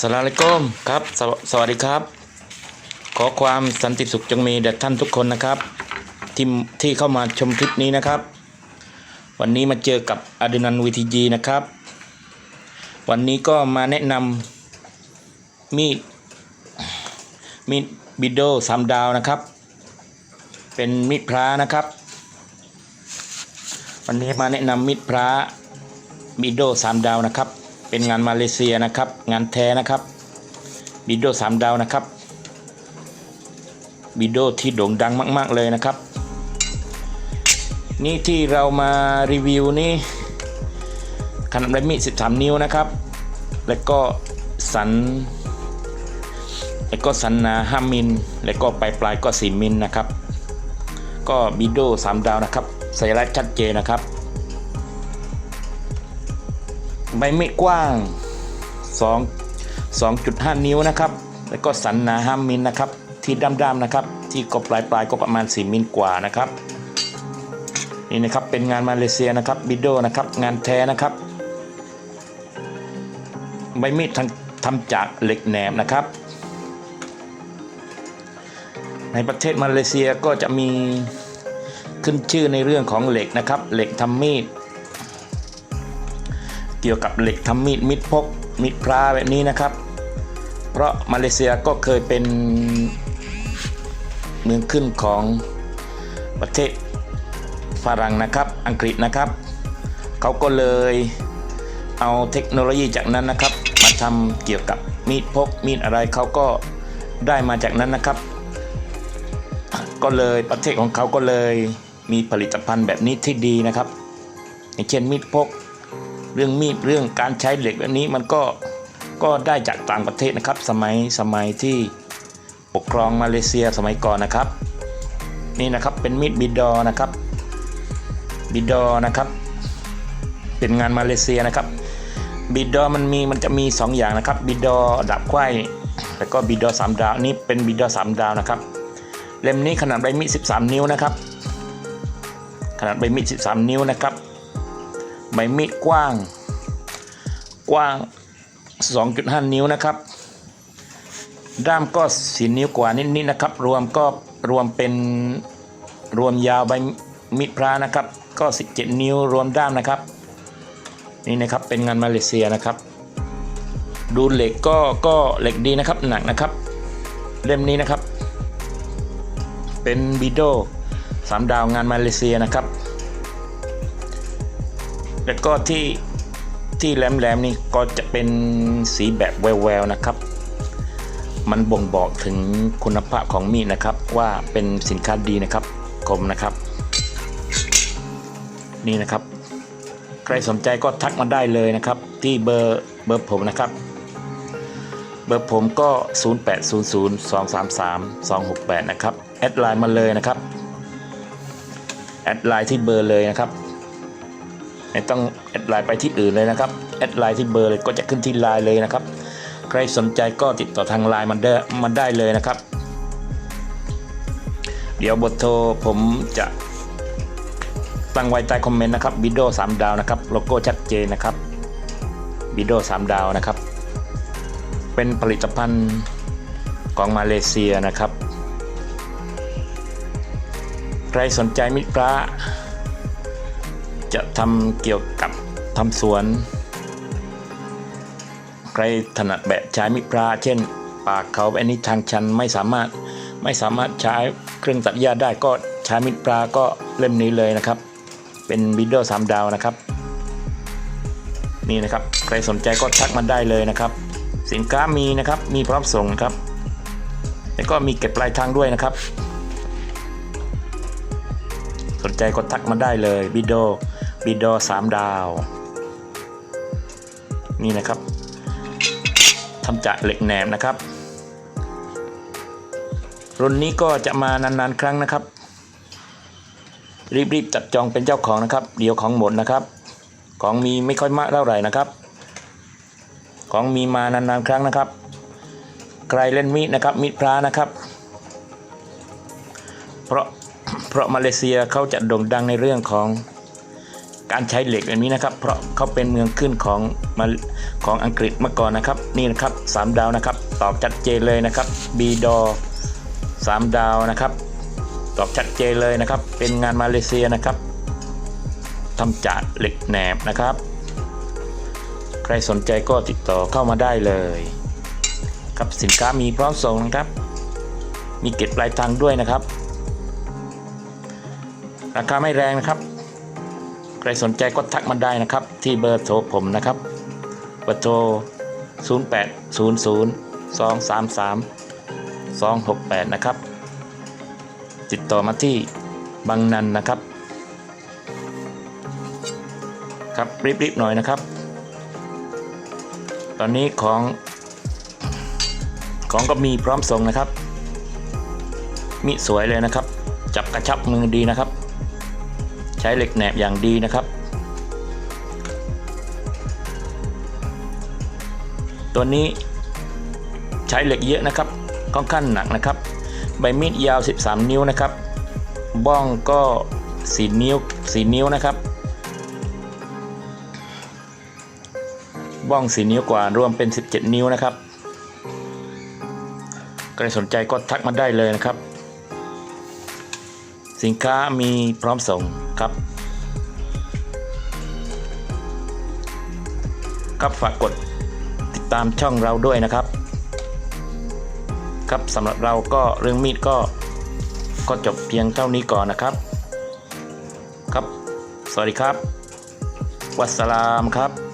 สลามอะลัยกุมครับสวสวัสดีครับ ขอความสันติสุขจงมีแด่ท่านทุกคนนะครับที่ที่เข้ามาชมคลิปนี้นะครับ วันนี้มาเจอกับอดินันวีทีจีนะครับ วันนี้ก็มาแนะนำมีดมีดบิดโดสามดาวนะครับ เป็นมีดพระนะครับ วันนี้มาแนะนำมีดพระบิโดสามดาวนะครับ เป็นงานมาเลเซียนะครับ งานแท้นะครับบิดโดสามดาวนะครับบิดโดที่โด่งดังมาก ๆ เลยนะครับ นี่ที่เรามารีวิวนี่ขนาดไรมีด13 นิ้วนะครับ แล้วก็สัน แล้วก็สันหนา5มิล แล้วก็ปลายปลายก็ 4 มิลนะครับ ก็บิดโด3ดาวนะครับสัญลักษณ์ชัดเจนนะครับ ใบมีดกว้าง 2 2.5 นิ้วนะครับ แล้วก็สันหนา5มิลนะครับ ที่ดำๆนะครับ ที่ก็ปลายปลายก็ประมาณ 4 มิลกว่านะครับนี่นะครับเป็นงานมาเลเซียนะครับบิโดนะครับงานแท้นะครับ ใบมีดทำทำจากเหล็กแหนมนะครับ ในประเทศมาเลเซียก็จะมีขึ้นชื่อในเรื่องของเหล็กนะครับ เหล็กทำมีด เกี่ยวกับเหล็กทำมีดมิดพกมิดพระแบบนี้นะครับ เพราะมาเลเซียก็เคยเป็นเมืองขึ้นของประเทศฝรั่งนะครับ อังกฤษนะครับ เขาก็เลยเอาเทคโนโลยีจากนั้นนะครับ มาทำเกี่ยวกับมีดพกมีดอะไรเขาก็ได้มาจากนั้นนะครับ ก็เลยประเทศของเขาก็เลยมีผลิตภัณฑ์แบบนี้ที่ดีนะครับอย่างเช่นมีดพก เรื่องมีดเรื่องการใช้เหล็กแบบนี้มันก็ก็ได้จากต่างประเทศนะครับ สมัยสมัยที่ปกครองมาเลเซียสมัยก่อนนะครับ นี่นะครับเป็นมีดบิดอนะครับบิดอนะครับเป็นงานมาเลเซียนะครับบิดอมันมีมันจะมี 2 อย่างนะครับบิดอดับไขว้แล้วก็บิดอสามดาวนี่เป็นบิดอสามดาวนะครับเล่มนี้ขนาดใบมีด13 นิ้วนะครับ ขนาดใบมีด13 นิ้วนะครับ ใบมีดกว้าง กว้าง 2.5 นิ้วนะครับ ด้ามก็4นิ้วกว่านิดๆนนะครับ รวมก็รวมเป็นรวมยาวใบมีดพระนะครับ ก็ 17 นิ้วรวมด้ามนะครับ นี่นะครับเป็นงานมาเลเซียนะครับ ดูเหล็กก็ก็เหล็กดีนะครับหนักนะครับ เล่มนี้นะครับ เป็นบิโดสามดาวงานมาเลเซียนะครับ แล้วก็ที่ที่แหลมๆนี่ก็จะเป็นสีแบบแววๆนะครับ มันบ่งบอกถึงคุณภาพของมีดนะครับ ว่าเป็นสินค้าดีนะครับคมนะครับ นี่นะครับ ใครสนใจก็ทักมาได้เลยนะครับ ที่เบอร์เบอร์ผมนะครับ เบอร์ผมก็ 0800233268 นะครับ แอดไลน์มาเลยนะครับ แอดไลน์ที่เบอร์เลยนะครับ ไม่ต้องแอดไลน์ไปที่อื่นเลยนะครับแอดไลน์ที่เบอร์เลยก็จะขึ้นที่ไลน์เลยนะครับ ใครสนใจก็ติดต่อทางไลน์มันได้มันได้เลยนะครับ เดี๋ยวบทโทรผมจะตั้งไว้ใต้คอมเมนต์นะครับบิดโด3ดาวนะครับโลโก้ชัดเจนนะครับบิดโด3ดาวนะครับ เป็นผลิตภัณฑ์ของมาเลเซียนะครับ ใครสนใจมิตรพระ จะทำเกี่ยวกับทำสวน ใครถนัดแบบใช้มิตรพระเช่นปากเขาแบบนี้ทางชันไม่สามารถไม่สามารถใช้เครื่องตัดหญ้าได้ก็ใช้มิตรปลาก็เล่มนี้เลยนะครับ เป็นวิดโอสามดาวนะครับ นี่นะครับ ใครสนใจก็ทักมาได้เลยนะครับ สินค้ามีนะครับมีพร้อมส่งนะครับ แล้วก็มีเก็บปลายทางด้วยนะครับ สนใจก็ทักมาได้เลยบิดโด บิโดสามดาว นี่นะครับทำจากเหล็กแหนมนะครับ รุ่นนี้ก็จะมานานๆ ครั้งนะครับ รีบๆจัดจองเป็นเจ้าของนะครับ เดี๋ยวของหมดนะครับ ของมีไม่ค่อยมากเท่าไหร่นะครับ ของมีมานานๆ ครั้งนะครับ ใครเล่นมีดนะครับมีดพระนะครับ เพราะเพราะมาเลเซียเขาจะโด่งดังในเรื่องของ การใช้เหล็กแบบนี้นะครับ เพราะเขาเป็นเมืองขึ้นของมาของอังกฤษเมื่อก่อนนะครับ นี่นะครับสามดาวนะครับ ตอบชัดเจนเลยนะครับบีดอสามดาวนะครับ ตอบชัดเจนเลยนะครับ เป็นงานมาเลเซียนะครับทำจากเหล็กแหนบนะครับ ใครสนใจก็ติดต่อเข้ามาได้เลยครับสินค้ามีพร้อมส่งนะครับ มีเก็บปลายทางด้วยนะครับ ราคาไม่แรงนะครับ รสนใจก็ทักมาได้นะครับ ที่เบอร์โทรผมนะครับเบอร์โทร 0800 233 268 นะครับ ติดต่อมาที่บางนันนะครับ ครับรีบๆหน่อยนะครับ ตอนนี้ของ ของก็มีพร้อมส่งนะครับมีสวยเลยนะครับ จับกระชับมือดีนะครับ ช้เหล็กแหนบอย่างดีนะครับ ตัวนี้ใช้เหล็กเยอะนะครับค่อนข้างหนักนะครับ ใบมีดยาว 13 นิ้วนะครับ บ้องก็4นิ้ว4นิ้วนะครับ บ้อง4นิ้วกว่ารวมเป็น 17 นิ้วนะครับใครสนใจก็ทักมาได้เลยนะครับ สินค้ามีพร้อมส่งครับ ครับฝากกดติดตามช่องเราด้วยนะครับ ครับสำหรับเราก็เรื่องมีดก็ก็จบเพียงเท่านี้ก่อนนะครับ ครับ สวัสดีครับ วัสสลามครับ